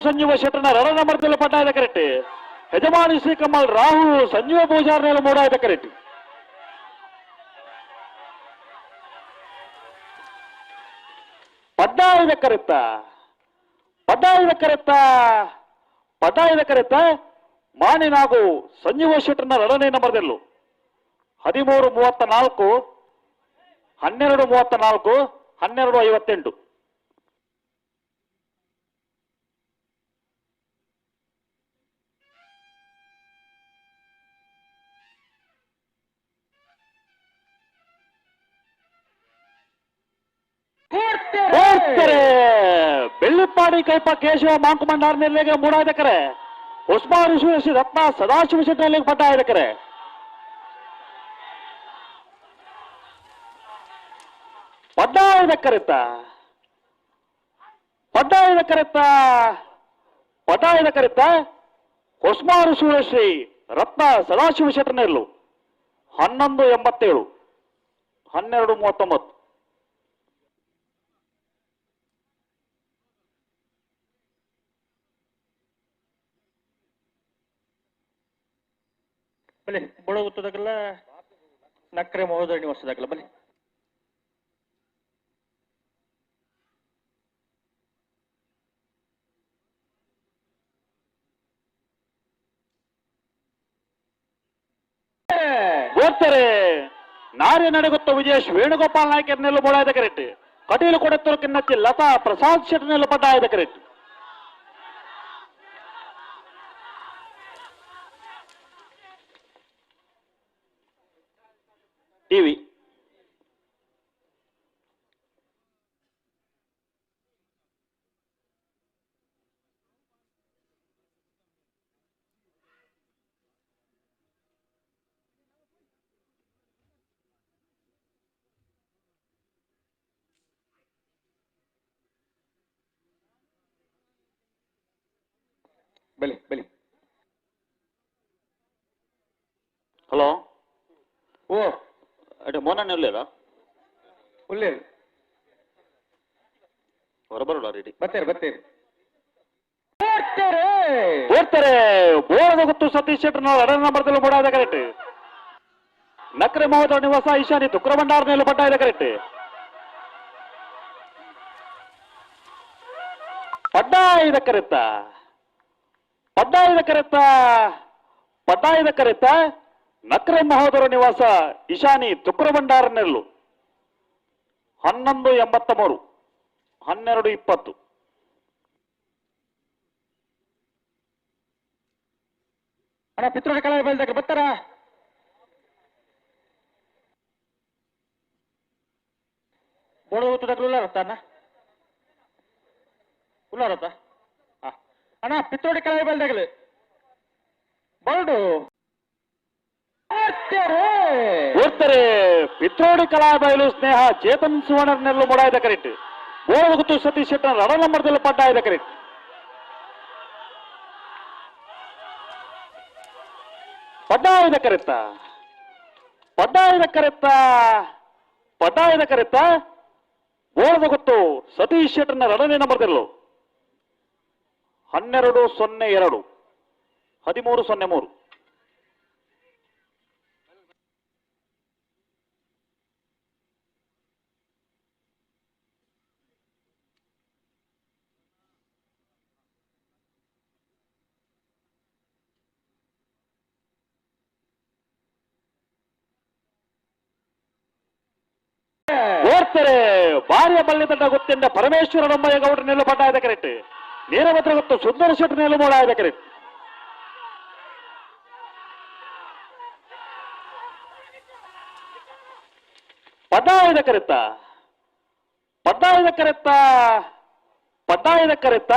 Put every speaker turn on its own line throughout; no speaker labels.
ಸಂಜೀವ ಶೆಟ್ಟನ ರಡನ ಮರದಲ್ಲಿ ಪಟ್ಟಾಯದ ಕರೆಕ್ಟ್ ಯಜಮಾನಿ ಶ್ರೀ ಕಮಲ್ ರಾಹುಲ್ ಸಂಜೀವ ಪೂಜಾರ್ನೆಲ್ಲ ಮೂಡಾಯದ ಕರೆಕ್ಟ್ ಪಡ್ಡಾಯದ ಕರೆತ್ತ ಪಡ್ಡಾಯದ ಕರೆತ್ತ ಪಡ್ಡಾಯದ ಕರೆತ್ತ ಮಾನಿನಾಗು ಸಂಜೀವ ಶೆಟ್ಟನ ಎರಡನೇ ನಂಬರ್ದಲ್ಲು ಹದಿಮೂರು ಮೂವತ್ತ ನಾಲ್ಕು ಹನ್ನೆರಡು ಮೂವತ್ತ ನಾಲ್ಕು ಹನ್ನೆರಡು ಐವತ್ತೆಂಟು ಬೆಳ್ಳಿಪ್ಪಾಡಿ ಕೈಪ ಕೇಶವ ಮಾಂಕುಮಂಡಾರ್ ನೆಲೆಗೆ ಮೂಡಾಯ್ದಕರೆ. ಋಷಿ ಋಷಿ ರತ್ನ ಸದಾಶಿವ ಶೆಟ್ಟಿಯಲ್ಲಿ ಪಟ್ಟ ಆಯ್ದಕರೆ ಪಡ್ಡಾಯದಕ್ಕರೆತ್ತ ಪಡ್ಡಾಯದಕ್ಕರೆತ್ತ ಪಡ್ಡಾಯದಕ್ಕರೆತ್ತ ಹೊಸ್ಮಾರು ಋಷಿ ರತ್ನ ಸದಾಶಿವ ಶೆಟ್ಟನೆಲ್ಲು ಹನ್ನೊಂದು ಎಂಬತ್ತೇಳು. ಹನ್ನೆರಡು ಮೂವತ್ತೊಂಬತ್ತು.
ಬಲೆ ಬುಡ ಗೊತ್ತದಾಗಲ್ಲ ನಕ್ರೆ ಮಹೋದರಣಿ ವರ್ಷದಾಗಲ್ಲ ಬಲೆ
ಓದ್ತಾರೆ ನಾರಿ ನಡೆಗುತ್ತ ವಿಜಯೇಶ್ ವೇಣುಗೋಪಾಲ್ ನಾಯ್ಕರ್ನೆಲ್ಲ ಮೂಡಾಯ್ದ ಕರೆಟ್ ಕಟೀಲು ಕೊಡತ್ತೂರು ಲತಾ ಪ್ರಸಾದ್ ಶೆಟ್ಟನೆಲ್ಲ ನೆಲ್ಲು ಆಯ್ದ ಕರೆಕ್ಟ್ ಟಿವಿ
ಬಲೆ ಬಲೆ
ಹಲೋ
ಓ
ಅಡೆ ಮೋನಣ್ಣ ಇರ್ಲಿಲ್ಲ
ಒಳ್ಳೆ
ಹೊರಬರೋಣ ರೆಡಿ
ಬರ್ತೇನೆ ಬರ್ತೇನೆ.
ಓದ್ತಾರೆ ಬೋರದ ಗೊತ್ತು ಸತೀಶ್ ಶೆಟ್ಟರ್ ಎರಡನೇ ನಂಬರ್ದಲ್ಲಿ ಮೂಡಾಯ್ದ ಕರೆಕ್ಟ್ ನಕ್ರೆ ಮಹೋದರ ನಿವಾಸ ಈಶಾನಿ ತುಕ್ರಮಂಡಾರ್ನೆಲ್ಲ ಪಟ್ಟ ಆಯ್ದ ಕರೆಕ್ಟ್ ಪಡ್ಡಾಯದ ಕರೆತ ಪಡ್ಡಾಯದ ಕರೆತ ಪಡ್ಡಾಯದ ಕರೆತ್ತ ನಕ್ರೆ ಮಹೋದರ ನಿವಾಸ ಇಶಾನಿ ತುಕ್ರಭಂಡಾರನೆಲ್ಲು. ಹನ್ನೊಂದು ಎಂಬತ್ತ ಮೂರು ಹನ್ನೆರಡು ಇಪ್ಪತ್ತು.
ಅಣ್ಣ ಪಿತ್ರೋಡಿ ಕಳೆ ಬಲ್ದಾಗ ಬರ್ತಾರ? ಬೋಳ ಉಳ್ಳಾರತ್ತ ಅಣ್ಣ? ಉಳ್ಳಾರತ್ತ ಅಣ್ಣ ಬಲ್ದಾಗಲಿ ಬರ್ಡು.
ಓದ್ತಾರೆ ಪಿತ್ರೋಡಿ ಕಲಾಬಯಲು ಸ್ನೇಹ ಚೇತನ್ ಸುವರ್ಣರ್ನೆಲ್ಲೂ ಮೊಡಾಯ್ದ ಕರೆಕ್ಟ್ ಬೋಳದ ಗುತ್ತು ಸತೀಶ್ ಶೆಟ್ಟರ್ ರಡ ನಂಬರ್ದಲ್ಲಿ ಪಡ್ಡ ಆಯ್ದ ಕರೆಕ್ಟ್ ಪಡ್ಡಾಯದ ಕರೆತ್ತ ಪಡ್ಡಾಯದ ಕರೆತ್ತ ಪಡ್ಡಾಯದ ಕರೆತ್ತ ಬೋಳದ ಗೊತ್ತು ಸತೀಶ್ ಶೆಟ್ಟರ್ನ ಎರಡನೇ ನಂಬರ್ದಿರಲು ಹನ್ನೆರಡು ಸೊನ್ನೆ ಎರಡು, ಹದಿಮೂರು ಸೊನ್ನೆ ಮೂರು. ಓಡ್ತಾರೆ ಭಾರ್ಯ ಬಳ್ಳಿದಂಡ ಗೊತ್ತಿಂದ ಪರಮೇಶ್ವರ ನಮ್ಮಯ್ಯ ಗೌಡ್ರ ನೆಲ್ಲು ಪಟ್ಟ ಆಯ್ದ ಕರೆಕ್ಟ್. ನೀರಭದ್ರ ಗೊತ್ತು ಸುಂದರ ಶೆಟ್ಟಿ ನಿಲುಮೂಡ ಮೋಡ ಆಯ್ದ ಕರೆಕ್ಟ್. ಕರೆತ್ತ. ಪಡ್ಡಾಯದ ಕರೆತ್ತ. ಪಡ್ಡಾಯದ ಕರೆತ್ತ.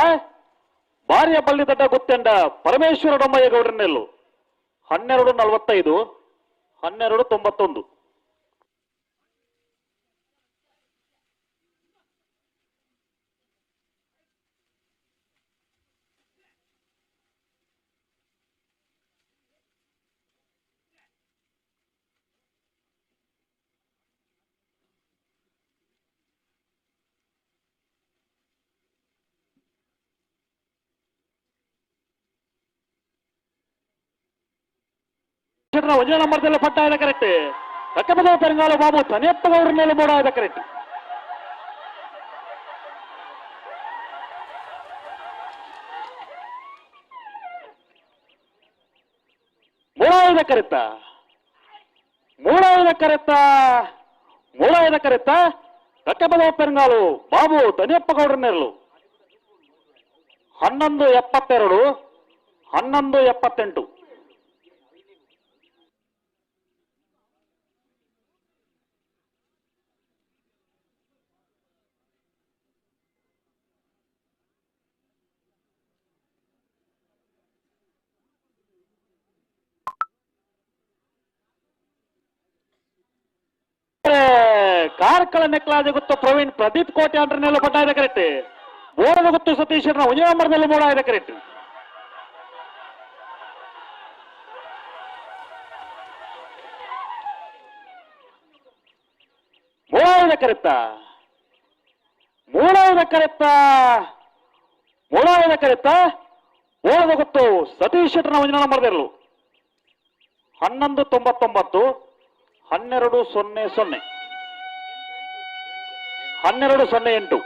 ಭಾರ್ಯ ಬಳ್ಳಿದಂಡ ಗೊತ್ತೆಂಡ ಪರಮೇಶ್ವರ ನಮ್ಮಯ್ಯ ಗೌಡ್ರ ನೆಲ್ಲು. ಹನ್ನೆರಡು ನಲವತ್ತೈದು, ಹನ್ನೆರಡು ತೊಂಬತ್ತೊಂದು. ಒಂದನೇ ನಂಬರ್ದಲ್ಲಿ ಪಟ್ಟ ಇದೆ ಕರೆಕ್ಟ್ ಕಕ್ಕಪದ ಪೆರಂಗಾಲು ಬಾಬು ತನಿಯಪ್ಪ ಗೌಡ್ರ ಮೇಲೆ ಮೂಡ ಇದೆ ಕರೆಕ್ಟ್ ಮೂಡ ಇದೆ ಕರೆತ ಮೂಡ ಇದೆ ಕರೆತ ಇದೆ ಕರೆಕ್ಟ ಕಕ್ಕಪದ ಪೆರಂಗಾಲು, ಬಾಬು ತನಿಯಪ್ಪ ಗೌಡ್ರ ನೆರಳು ಹನ್ನೊಂದು ಎಪ್ಪತ್ತೆರಡು, ಹನ್ನೊಂದು ಎಪ್ಪತ್ತೆಂಟು. ಕಾರ್ಕಳ ನೆಕ್ಲಾದಿ ಗೊತ್ತು ಪ್ರವೀಣ್ ಪ್ರದೀಪ್ ಕೋಟೆ ಅಂಡ್ರನೆಲ್ಲ ಪಟ್ಟ ಇದೆ ಕರೆಕ್ಟ್ ಬೋರದ ಗೊತ್ತು ಸತೀಶ್ವರನ ಒಂದೇ ನಂಬರ್ನಲ್ಲಿ ಮೂಡ ಇದೆ ಕರೆಕ್ಟ್ ಮೂಡ ಕರೆತ್ತ ಇದೆ ಕರೆತ್ತ ಇದೆ ಕರೆಕ್ಟ ಬೋರದ ಗೊತ್ತು ಸತೀಶ್ ಶೆಟ್ಟರ್ನ ಒಂದೇ ನಂಬರ್ದಿರಲು ಹನ್ನೊಂದು ತೊಂಬತ್ತೊಂಬತ್ತು, ಹನ್ನೆರಡು ಸೊನ್ನೆ ಸೊನ್ನೆ. ಹನ್ನೆರಡು ಸೊನ್ನೆ ಎಂಟು